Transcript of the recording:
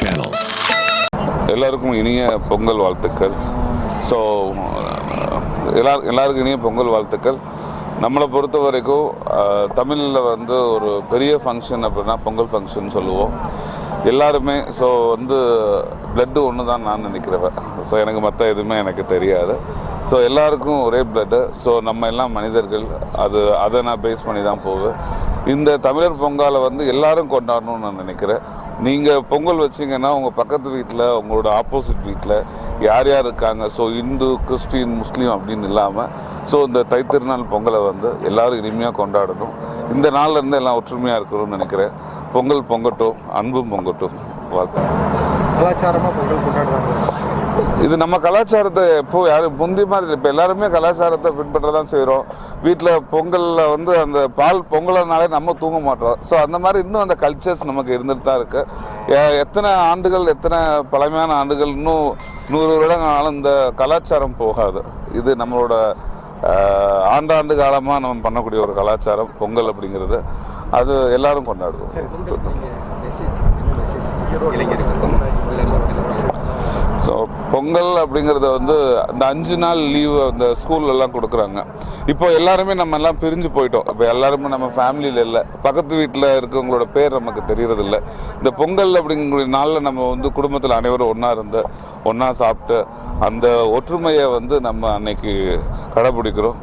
channel. எல்லாருக்கும் இனிய பொங்கல் வாழ்த்துக்கள். ஸோ எல்லா எல்லாருக்கும் இனிய பொங்கல் வாழ்த்துக்கள். நம்மளை பொறுத்த வரைக்கும் தமிழில் வந்து ஒரு பெரிய ஃபங்க்ஷன் அப்படின்னா பொங்கல் ஃபங்க்ஷன் சொல்லுவோம். எல்லாருமே ஸோ வந்து பிளட்டு ஒன்று தான் நான் நினைக்கிறவன் ஸோ எனக்கு மற்ற எதுவுமே எனக்கு தெரியாது. ஸோ எல்லாருக்கும் ஒரே பிளட்டு ஸோ நம்ம எல்லாம் மனிதர்கள் அது அதை நான் பேஸ் பண்ணி தான் போவேன். இந்த தமிழர் பொங்கலை வந்து எல்லாரும் கொண்டாடணும்னு நான் நினைக்கிறேன். நீங்கள் பொங்கல் வச்சிங்கன்னா உங்கள் பக்கத்து வீட்டில் உங்களோட ஆப்போசிட் வீட்டில் யார் யார் இருக்காங்க? ஸோ இந்து கிறிஸ்டின் முஸ்லீம் அப்படின்னு இல்லாமல் ஸோ இந்த தைத்திருநாள் பொங்கலை வந்து எல்லாரும் இனிமையாக கொண்டாடணும். இந்த நாள்லேருந்து எல்லாம் ஒற்றுமையாக இருக்கணும்னு நினைக்கிறேன். பொங்கல் பொங்கட்டும் அன்பும் பொங்கட்டும். வாழ்த்து கலாச்சாரமாக பொங்கல் கொண்டாடுறாங்க. இது நம்ம கலாச்சாரத்தை எப்போ யாரும் முந்தி மாதிரி இப்போ எல்லாருமே கலாச்சாரத்தை பின்பற்ற தான் செய்கிறோம் வீட்டில் பொங்கலில் வந்து அந்த பால் பொங்கல்னாலே நம்ம தூங்க மாட்டோம். ஸோ அந்த மாதிரி இன்னும் அந்த கல்ச்சர்ஸ் நமக்கு இருந்துட்டு தான் இருக்கு. எ- எத்தனை ஆண்டுகள் எத்தனை பழமையான ஆண்டுகள் இன்னும் நூறு வருடங்கள் ஆனாலும் இந்த கலாச்சாரம் போகாது. இது நம்மளோட ஆண்டாண்டு காலமாக நம்ம பண்ணக்கூடிய ஒரு கலாச்சாரம் பொங்கல் அப்படிங்கிறது. அது எல்லாரும் கொண்டாடுவோம். பொங்கல் அப்படிங்கிறத வந்து அந்த அஞ்சு நாள் லீவு அந்த ஸ்கூல்லலாம் கொடுக்குறாங்க. இப்போ எல்லாருமே நம்ம எல்லாம் பிரிஞ்சு போயிட்டோம். இப்போ எல்லாருமே நம்ம ஃபேமிலியில் இல்லை. பக்கத்து வீட்டில் இருக்கவங்களோட பேர் நமக்கு தெரியறதில்ல. இந்த பொங்கல் அப்படிங்கிற நாளில் நம்ம வந்து குடும்பத்தில் அனைவரும் ஒன்றா இருந்து ஒன்றா சாப்பிட்டு அந்த ஒற்றுமையை வந்து நம்ம அன்னைக்கு கடைபிடிக்கிறோம்.